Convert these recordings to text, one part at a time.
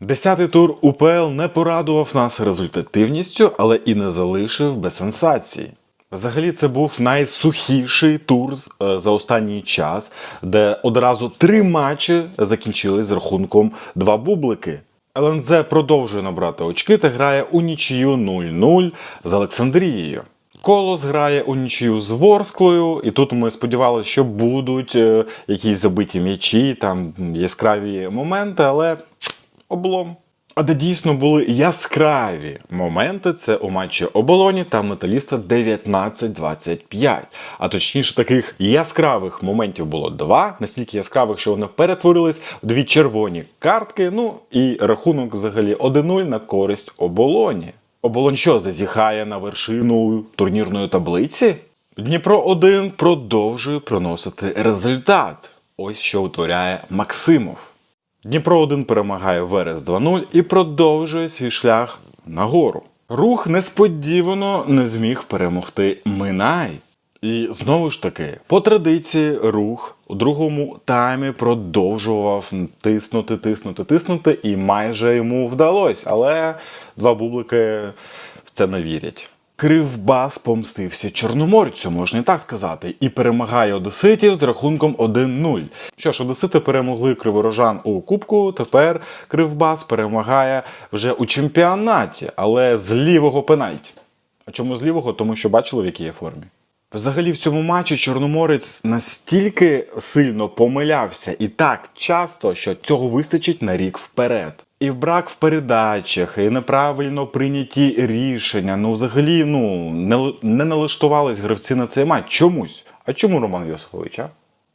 Десятий тур УПЛ не порадував нас результативністю, але і не залишив без сенсації. Взагалі, це був найсухіший тур е, за останній час, де одразу три матчі закінчились з рахунком два бублики. ЛНЗ продовжує набрати очки та грає у нічию 0-0 з Олександрією. Колос грає у нічию з Ворсклою, і тут ми сподівалися, що будуть е, якісь забиті м'ячі, там яскраві моменти, але облом. А де дійсно були яскраві моменти, це у матчі оболоні та металіста 19-25. А точніше, таких яскравих моментів було два, настільки яскравих, що вони перетворились в дві червоні картки. Ну і рахунок взагалі 1-0 на користь оболоні. Оболонь що зазіхає на вершину турнірної таблиці? Дніпро 1 продовжує проносити результат. Ось що утворяє Максимов. Дніпро 1 перемагає Верес 2-0 і продовжує свій шлях нагору. Рух несподівано не зміг перемогти Минай. І знову ж таки, по традиції, рух у другому таймі продовжував тиснути, тиснути, тиснути, і майже йому вдалося. Але два бублики в це не вірять. Кривбас помстився Чорноморцю, можна і так сказати, і перемагає одеситів з рахунком 1-0. Що ж, одесити перемогли криворожан у Кубку. Тепер Кривбас перемагає вже у чемпіонаті, але з лівого пенальті. А чому з лівого? Тому що бачили, в якій є формі. Взагалі в цьому матчі Чорноморець настільки сильно помилявся і так часто, що цього вистачить на рік вперед. І брак в передачах, і неправильно прийняті рішення. Ну, взагалі, ну не, не налаштувались гравці на цей матч чомусь. А чому Роман Йосифович, а?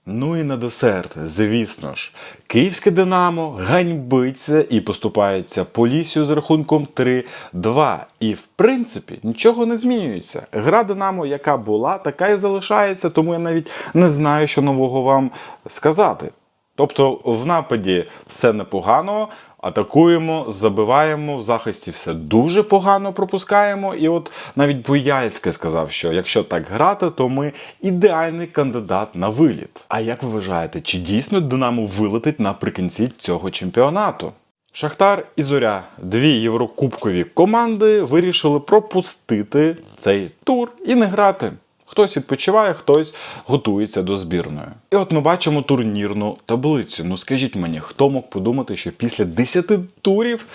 Ну і на десерт, звісно ж, київське Динамо ганьбиться і поступається Полісію з рахунком 3-2. І в принципі нічого не змінюється. Гра Динамо, яка була, така і залишається, тому я навіть не знаю, що нового вам сказати. Тобто в нападі все непогано, атакуємо, забиваємо, в захисті все дуже погано пропускаємо. І от навіть Буяльський сказав, що якщо так грати, то ми ідеальний кандидат на виліт. А як ви вважаєте, чи дійсно Динамо вилетить наприкінці цього чемпіонату? Шахтар і Зоря, дві єврокубкові команди, вирішили пропустити цей тур і не грати. Хтось відпочиває, хтось готується до збірної. І от ми бачимо турнірну таблицю. Ну скажіть мені, хто мог подумати, що після 10 турів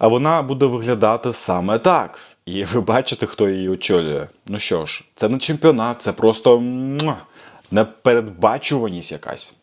вона буде виглядати саме так. І ви бачите, хто її очолює. Ну що ж, це не чемпіонат, це просто непередбачуваність якась.